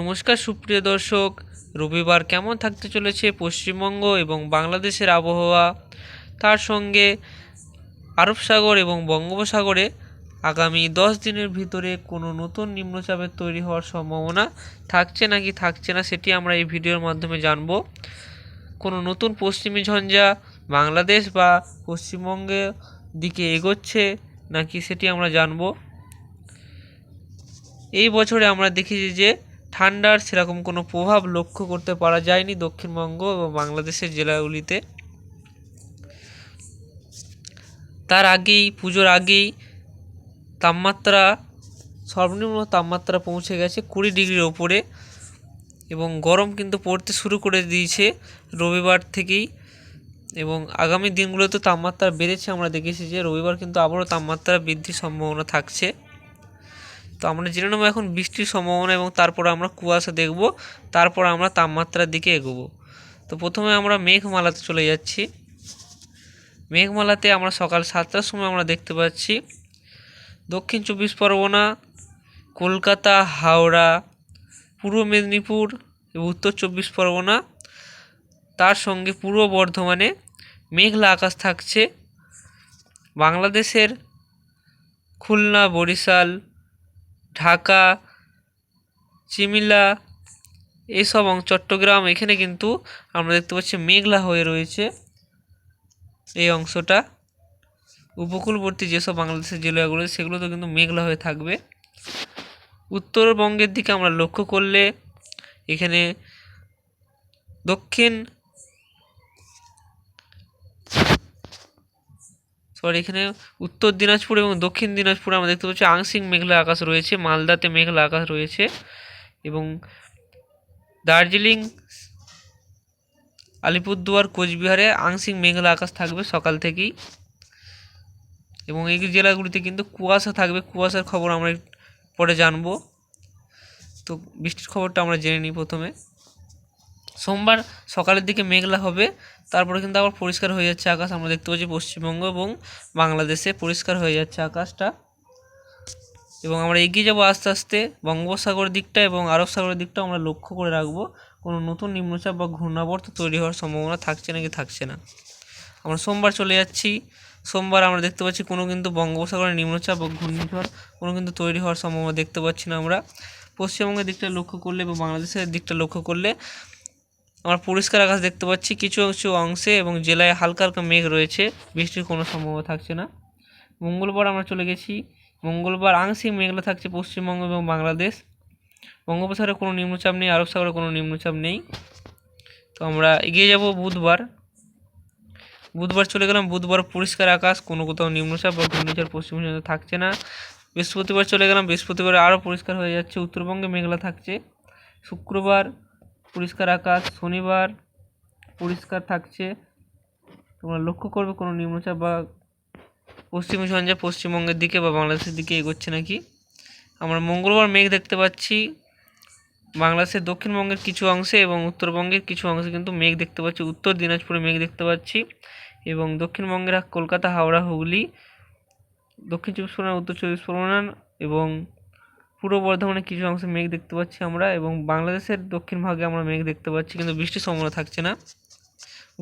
নমস্কার সুপ্রিয় দর্শক, রবিবার কেমন থাকতে চলেছে পশ্চিমবঙ্গ এবং বাংলাদেশের আবহাওয়া? তার সঙ্গে আরব সাগর এবং বঙ্গোপসাগরে আগামী দশ দিনের ভিতরে কোনো নতুন নিম্নচাপের তৈরি হওয়ার সম্ভাবনা থাকছে নাকি থাকছে না সেটি আমরা এই ভিডিওর মাধ্যমে জানব। কোনো নতুন পশ্চিমী ঝঞ্ঝা বাংলাদেশ বা পশ্চিমবঙ্গের দিকে এগোচ্ছে নাকি সেটি আমরা জানব। এই বছরে আমরা দেখেছি যে ঠান্ডার সেরকম কোনো প্রভাব লক্ষ্য করতে পারা যায়নি দক্ষিণবঙ্গ এবং বাংলাদেশের জেলাগুলিতে। তার আগেই, পুজোর আগেই তাপমাত্রা, সর্বনিম্ন তাপমাত্রা পৌঁছে গেছে কুড়ি ডিগ্রির ওপরে এবং গরম কিন্তু পড়তে শুরু করে দিয়েছে রবিবার থেকেই এবং আগামী দিনগুলোতে তাপমাত্রা বেড়েছে। আমরা দেখেছি যে রবিবার কিন্তু আবারও তাপমাত্রা বৃদ্ধির সম্ভাবনা থাকছে। তো আমরা জেনে নেব এখন বৃষ্টির সম্ভাবনা এবং তারপর আমরা কুয়াশা দেখব, তারপর আমরা তাপমাত্রার দিকে এগোবো। তো প্রথমে আমরা মেঘমালাতে চলে যাচ্ছি। মেঘমালাতে আমরা সকাল সাতটার সময় আমরা দেখতে পাচ্ছি দক্ষিণ চব্বিশ পরগনা, কলকাতা, হাওড়া, পূর্ব মেদিনীপুর এবং উত্তর চব্বিশ পরগনা। তার সঙ্গে পূর্ব বর্ধমানে মেঘলা আকাশ থাকছে। বাংলাদেশের খুলনা, বরিশাল ঢাকা, চিমিলা এইসব চট্টগ্রাম, এখানে কিন্তু আমরা দেখতে পাচ্ছি মেঘলা হয়ে রয়েছে এই অংশটা। উপকূলবর্তী যেসব বাংলাদেশের জেলাগুলো সেগুলো তো কিন্তু মেঘলা হয়ে থাকবে। উত্তরবঙ্গের দিকে আমরা লক্ষ্য করলে এখানে দক্ষিণ সরি এখানে উত্তর দিনাজপুর এবং দক্ষিণ দিনাজপুরে আমরা দেখতে পাচ্ছি আংশিক মেঘলা আকাশ রয়েছে, মালদাতে মেঘলা আকাশ রয়েছে এবং দার্জিলিং, আলিপুরদুয়ার, কোচবিহারে আংশিক মেঘলা আকাশ থাকবে সকাল থেকেই এবং এই জেলাগুলিতে কিন্তু কুয়াশা থাকবে, কুয়াশার খবর আমরা পরে জানব। তো বৃষ্টির খবরটা আমরা জেনে নিই প্রথমে। সোমবার সকালের দিকে মেঘলা হবে, তারপরে কিন্তু আবার পরিষ্কার হয়ে যাচ্ছে আকাশ। আমরা দেখতে পাচ্ছি পশ্চিমবঙ্গ এবং বাংলাদেশে পরিষ্কার হয়ে যাচ্ছে আকাশটা। এবং আমরা এগিয়ে যাব আস্তে আস্তে বঙ্গোপসাগর দিকটা এবং আরব সাগরের দিকটা আমরা লক্ষ্য করে রাখব। কোনো নতুন নিম্নচাপ বা ঘূর্ণাবর্ত তৈরি হওয়ার সম্ভাবনা থাকছে নাকি থাকছে না। আমরা সোমবার চলে যাচ্ছি। সোমবার আমরা দেখতে পাচ্ছি কোনো কিন্তু বঙ্গোপসাগরের নিম্নচাপ বা ঘূর্ণিঝড় কোনো কিন্তু তৈরি হওয়ার সম্ভাবনা দেখতে পাচ্ছি না আমরা। পশ্চিমবঙ্গের দিকটা লক্ষ্য করলে এবং বাংলাদেশের দিকটা লক্ষ্য করলে আমরা পরিষ্কার আকাশ দেখতে পাচ্ছি। কিছু কিছু অংশে এবং জেলায় হালকা হালকা মেঘ রয়েছে। বৃষ্টির কোনো সম্ভাবনা থাকছে না। মঙ্গলবার আমরা চলে গেছি। মঙ্গলবার আংশিক মেঘলা থাকছে পশ্চিমবঙ্গ এবং বাংলাদেশ। বঙ্গোপসাগরে কোনো নিম্নচাপ নেই আরব সাগরে কোনো নিম্নচাপ নেই। তো আমরা এগিয়ে যাব বুধবার। বুধবার চলে গেলাম। বুধবার পরিষ্কার আকাশ, কোনো কোথাও নিম্নচাপ বা ঘূর্ণিঝড় পশ্চিমবঙ্গে থাকছে না। বৃহস্পতিবার চলে গেলাম। বৃহস্পতিবার আরও পরিষ্কার হয়ে যাচ্ছে। উত্তরবঙ্গে মেঘলা থাকছে। শুক্রবার পরিষ্কার আকাশ, শনিবার পরিষ্কার থাকছে। তোমরা লক্ষ্য করবে কোনো নিম্নচাপ বা পশ্চিমী ঝঞ্ঝা পশ্চিমবঙ্গের দিকে বা বাংলাদেশের দিকে এগোচ্ছে নাকি? আমরা মঙ্গলবার মেঘ দেখতে পাচ্ছি। বাংলাদেশের দক্ষিণবঙ্গের কিছু অংশে এবং উত্তরবঙ্গের কিছু অংশে কিন্তু মেঘ দেখতে পাচ্ছি। উত্তর দিনাজপুরে মেঘ দেখতে পাচ্ছি এবং দক্ষিণবঙ্গের কলকাতা, হাওড়া, হুগলি, দক্ষিণ চব্বিশ পরগনা, উত্তর চব্বিশ পরগনা এবং পূর্ব বর্ধমানে কিছু অংশে মেঘ দেখতে পাচ্ছি আমরা এবং বাংলাদেশের দক্ষিণ ভাগে আমরা মেঘ দেখতে পাচ্ছি, কিন্তু বৃষ্টির সম্ভাবনা থাকছে না।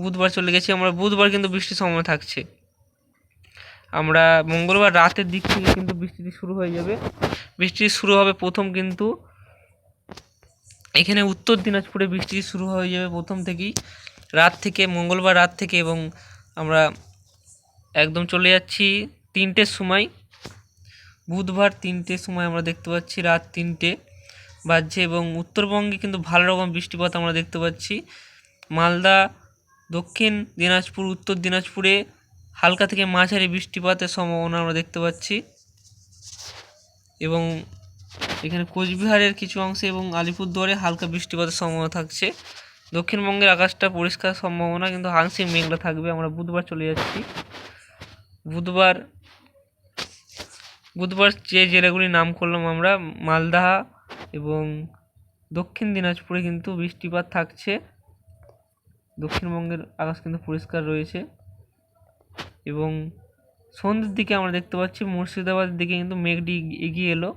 বুধবার চলে গেছি আমরা, বুধবার কিন্তু বৃষ্টির সম্ভাবনা থাকছে। আমরা মঙ্গলবার রাতের দিক থেকে কিন্তু বৃষ্টিটি শুরু হয়ে যাবে। বৃষ্টি শুরু হবে প্রথম কিন্তু এখানে উত্তর দিনাজপুরে বৃষ্টি শুরু হয়ে যাবে প্রথম থেকেই। রাত থেকে, মঙ্গলবার রাত থেকে এবং আমরা একদম চলে যাচ্ছি তিনটের সময়। বুধবার তিনটের সময় আমরা দেখতে পাচ্ছি, রাত তিনটে বাজছে এবং উত্তরবঙ্গে কিন্তু ভালো রকম বৃষ্টিপাত আমরা দেখতে পাচ্ছি। মালদা, দক্ষিণ দিনাজপুর, উত্তর দিনাজপুরে হালকা থেকে মাঝারি বৃষ্টিপাতের সম্ভাবনা আমরা দেখতে পাচ্ছি এবং এখানে কোচবিহারের কিছু অংশে এবং আলিপুরদুয়ারে হালকা বৃষ্টিপাতের সম্ভাবনা থাকছে। দক্ষিণবঙ্গের আকাশটা পরিষ্কার সম্ভাবনা, কিন্তু আংশিক মেঘলা থাকবে। আমরা বুধবার চলে যাচ্ছি। বুধবার বুধবার যে জেলাগুলির নাম করলাম আমরা মালদা এবং দক্ষিণ দিনাজপুরে কিন্তু বৃষ্টিপাত থাকছে। দক্ষিণবঙ্গের আকাশ কিন্তু পরিষ্কার রয়েছে। এবং সন্ধ্যের দিকে আমরা দেখতে পাচ্ছি, মুর্শিদাবাদের দিকে কিন্তু মেঘটি এগিয়ে এলো।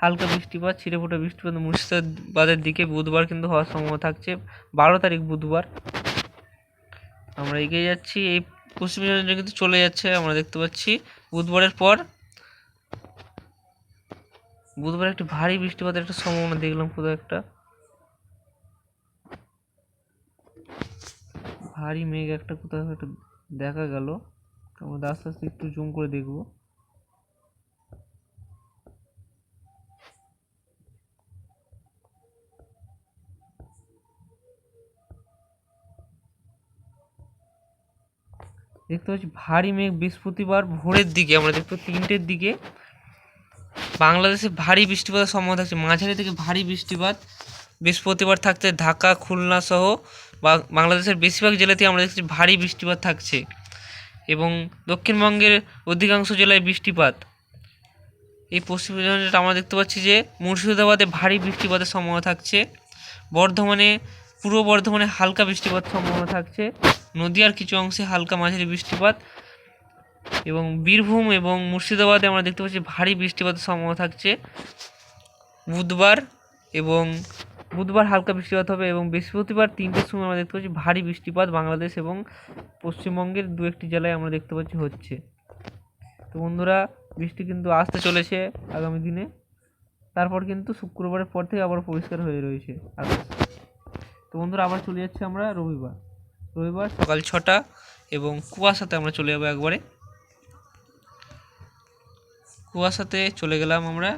হালকা বৃষ্টিপাত ছিটে ফোটা বৃষ্টিপাত মুর্শিদাবাদের দিকে বুধবার কিন্তু হওয়ার সম্ভাবনা থাকছে। বারো তারিখ বুধবার। আমরা এগিয়ে যাচ্ছি, এই পশ্চিম কিন্তু চলে যাচ্ছে, আমরা দেখতে পাচ্ছি। বুধবারের পর বুধবার একটি ভারী বৃষ্টিপাতের একটা সম্ভাবনা দেখলাম কোথাও একটা। ভারী মেঘ একটা কোথাও একটা দেখা গেল। তো আমরা আস্তে আস্তে একটু জুম করে দেখব। দেখতে পাচ্ছি ভারী মেঘ বৃহস্পতিবার ভোরের দিকে, আমরা দেখতে তিনটের দিকে। বাংলাদেশে ভারী বৃষ্টিপাতের সম্ভাবনা থাকছে। মাঝারি থেকে ভারী বৃষ্টিপাত বৃহস্পতিবার থাকছে। ঢাকা, খুলনা সহ বাংলাদেশের বেশিরভাগ জেলাতেই আমরা দেখছি ভারী বৃষ্টিপাত থাকছে এবং দক্ষিণবঙ্গের অধিকাংশ জেলায় বৃষ্টিপাত। এই পশ্চিম মেরুদণ্ডটা আমরা দেখতে পাচ্ছি যে মুর্শিদাবাদে ভারী বৃষ্টিপাতের সম্ভাবনা থাকছে। বর্ধমানে, পূর্ব বর্ধমানে হালকা বৃষ্টিপাত সম্ভাবনা থাকছে। নদীয়ার কিছু অংশে হালকা মাঝারি বৃষ্টিপাত। এবং বীরভূম এবং মুর্শিদাবাদে আমরা দেখতে পাচ্ছি ভারী বৃষ্টিপাতের সম্ভাবনা থাকছে। বুধবার এবং বুধবার হালকা বৃষ্টিপাত হবে এবং বৃহস্পতিবার তিনটের সময় আমরা দেখতে পাচ্ছি ভারী বৃষ্টিপাত বাংলাদেশ এবং পশ্চিমবঙ্গের দু একটি জেলায় আমরা দেখতে পাচ্ছি হচ্ছে। তো বন্ধুরা, বৃষ্টি কিন্তু আসতে চলেছে আগামী দিনে। তারপর কিন্তু শুক্রবারের পর থেকে আবার পরিষ্কার হয়ে রয়েছে আকাশ। তো বন্ধুরা, আবার চলে যাচ্ছি আমরা রবিবার। রবিবার সকাল ছটা এবং কুয়াশাতে আমরা চলে যাব একবারে। কুয়াশাতে চলে গেলাম আমরা।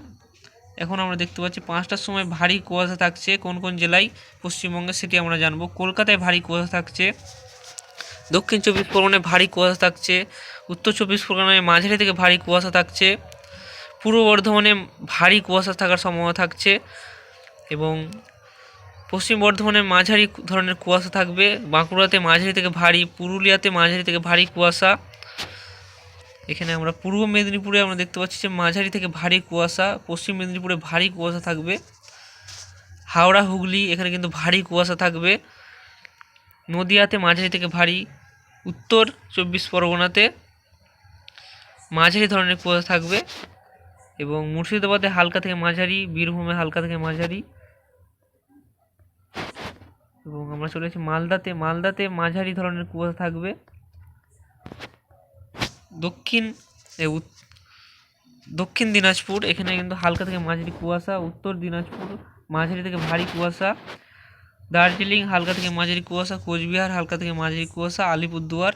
এখন আমরা দেখতে পাচ্ছি পাঁচটার সময় ভারী কুয়াশা থাকছে। কোন কোন জেলায়? পশ্চিমবঙ্গে সেটি আমরা জানব। কলকাতায় ভারী কুয়াশা থাকছে। দক্ষিণ চব্বিশ পরগনায় ভারী কুয়াশা থাকছে। উত্তর চব্বিশ পরগনায় মাঝারি থেকে ভারী কুয়াশা থাকছে। পূর্ব বর্ধমানে ভারী কুয়াশা থাকার সম্ভাবনা থাকছে এবং পশ্চিম বর্ধমানে মাঝারি ধরনের কুয়াশা থাকবে। বাঁকুড়াতে মাঝারি থেকে ভারী, পুরুলিয়াতে মাঝারি থেকে ভারী কুয়াশা। এখানে আমরা পূর্ব মেদিনীপুরে আমরা দেখতে পাচ্ছি যে মাঝারি থেকে ভারী কুয়াশা, পশ্চিম মেদিনীপুরে ভারী কুয়াশা থাকবে। হাওড়া, হুগলি, এখানে কিন্তু ভারী কুয়াশা থাকবে। নদিয়াতে মাঝারি থেকে ভারী, উত্তর চব্বিশ পরগনাতে মাঝারি ধরনের কুয়াশা থাকবে এবং মুর্শিদাবাদে হালকা থেকে মাঝারি, বীরভূমে হালকা থেকে মাঝারি এবং আমরা চলে মালদাতে। মালদাতে মাঝারি ধরনের কুয়াশা থাকবে। দক্ষিণ দক্ষিণ দিনাজপুর, এখানে কিন্তু হালকা থেকে মাঝারি কুয়াশা, উত্তর দিনাজপুর, মাঝারি থেকে ভারী কুয়াশা, দার্জিলিং হালকা থেকে মাঝারি কুয়াশা, কোচবিহার হালকা থেকে মাঝারি কুয়াশা, আলিপুরদুয়ার,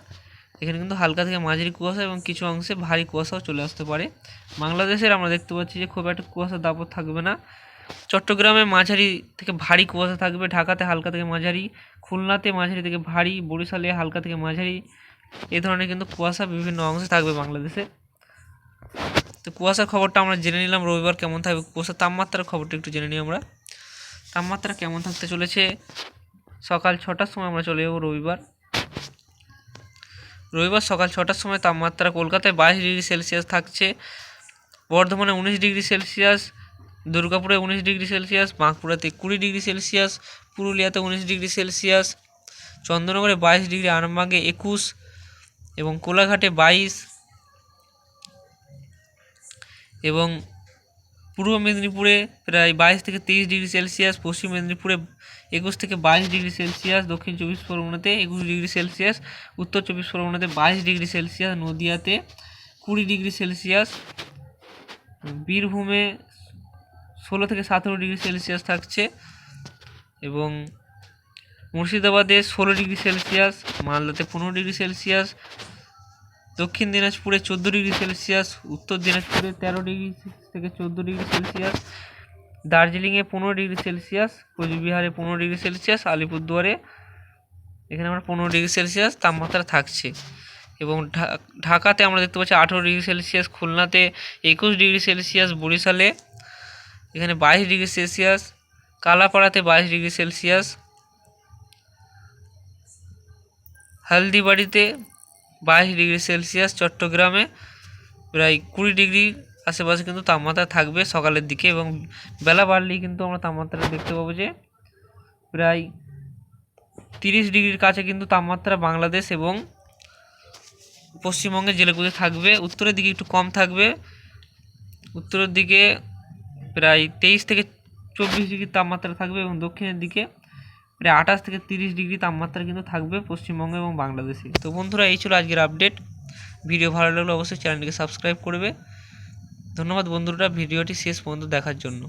এখানে কিন্তু হালকা থেকে মাঝারি কুয়াশা এবং কিছু অংশে ভারী কুয়াশাও চলে আসতে পারে। বাংলাদেশের আমরা দেখতে পাচ্ছি যে খুব একটা কুয়াশা দাপট থাকবে না। চট্টগ্রামে মাঝারি থেকে ভারী কুয়াশা থাকবে, ঢাকাতে হালকা থেকে মাঝারি, খুলনাতে মাঝারি থেকে ভারী, বরিশালে হালকা থেকে মাঝারি এই ধরনের কিন্তু কুয়াশা বিভিন্ন অংশে থাকবে বাংলাদেশে। তো কুয়াশার খবরটা আমরা জেনে নিলাম, রবিবার কেমন থাকবে? কুয়াশার তাপমাত্রার খবরটা একটু জেনে নিই আমরা। তাপমাত্রা কেমন থাকতে চলেছে? সকাল ছটার সময় আমরা চলে যাব রবিবার। রবিবার সকাল ছটার সময় তাপমাত্রা কলকাতায় বাইশ ডিগ্রি সেলসিয়াস থাকছে, বর্ধমানে উনিশ ডিগ্রি সেলসিয়াস, দুর্গাপুরে উনিশ ডিগ্রি সেলসিয়াস, বাঁকুড়াতে কুড়ি ডিগ্রি সেলসিয়াস, পুরুলিয়াতে উনিশ ডিগ্রি সেলসিয়াস, চন্দ্রনগরে বাইশ ডিগ্রি, আরামবাগে একুশ এবং কোলাঘাটে বাইশ এবং পূর্ব মেদিনীপুরে প্রায় বাইশ থেকে তেইশ ডিগ্রি সেলসিয়াস, পশ্চিম মেদিনীপুরে একুশ থেকে বাইশ ডিগ্রি সেলসিয়াস, দক্ষিণ চব্বিশ পরগনাতে একুশ ডিগ্রি সেলসিয়াস, উত্তর চব্বিশ পরগনাতে বাইশ ডিগ্রি সেলসিয়াস, নদিয়াতে কুড়ি ডিগ্রি সেলসিয়াস, বীরভূমে ষোলো থেকে সতেরো ডিগ্রি সেলসিয়াস থাকছে এবং মুর্শিদাবাদে ষোলো ডিগ্রি সেলসিয়াস মালদাতে পনেরো ডিগ্রি সেলসিয়াস দক্ষিণ দিনাজপুরে চোদ্দ ডিগ্রি সেলসিয়াস উত্তর দিনাজপুরে তেরো ডিগ্রি থেকে চোদ্দ ডিগ্রি সেলসিয়াস দার্জিলিংয়ে পনেরো ডিগ্রি সেলসিয়াস কোচবিহারে পনেরো ডিগ্রি সেলসিয়াস আলিপুরদুয়ারে এখানে আমরা পনেরো ডিগ্রি সেলসিয়াস তাপমাত্রা থাকছে এবং ঢাকাতে আমরা দেখতে পাচ্ছি আঠেরো ডিগ্রি সেলসিয়াস খুলনাতে একুশ ডিগ্রি সেলসিয়াস বরিশালে এখানে বাইশ ডিগ্রি সেলসিয়াস কালাপাড়াতে বাইশ ডিগ্রি সেলসিয়াস হালদিবাড়িতে বাইশ ডিগ্রি সেলসিয়াস, চট্টগ্রামে প্রায় কুড়ি ডিগ্রি আশেপাশে কিন্তু তাপমাত্রা থাকবে সকালের দিকে এবং বেলা বাড়লেই কিন্তু আমরা তাপমাত্রা দেখতে পাবো যে প্রায় তিরিশ ডিগ্রির কাছে কিন্তু তাপমাত্রা বাংলাদেশ এবং পশ্চিমবঙ্গের জেলাগুলি থাকবে। উত্তরের দিকে একটু কম থাকবে। উত্তরের দিকে প্রায় তেইশ থেকে চব্বিশ ডিগ্রি তাপমাত্রা থাকবে এবং দক্ষিণের দিকে প্রায় আঠাশ থেকে তিরিশ ডিগ্রি তাপমাত্রা কিন্তু থাকবে পশ্চিমবঙ্গে এবং বাংলাদেশে। তো বন্ধুরা, এই ছিল আজকের আপডেট ভিডিও ভালো লাগলে অবশ্যই চ্যানেলটিকে সাবস্ক্রাইব করবে। ধন্যবাদ বন্ধুরা, ভিডিওটি শেষ পর্যন্ত দেখার জন্য।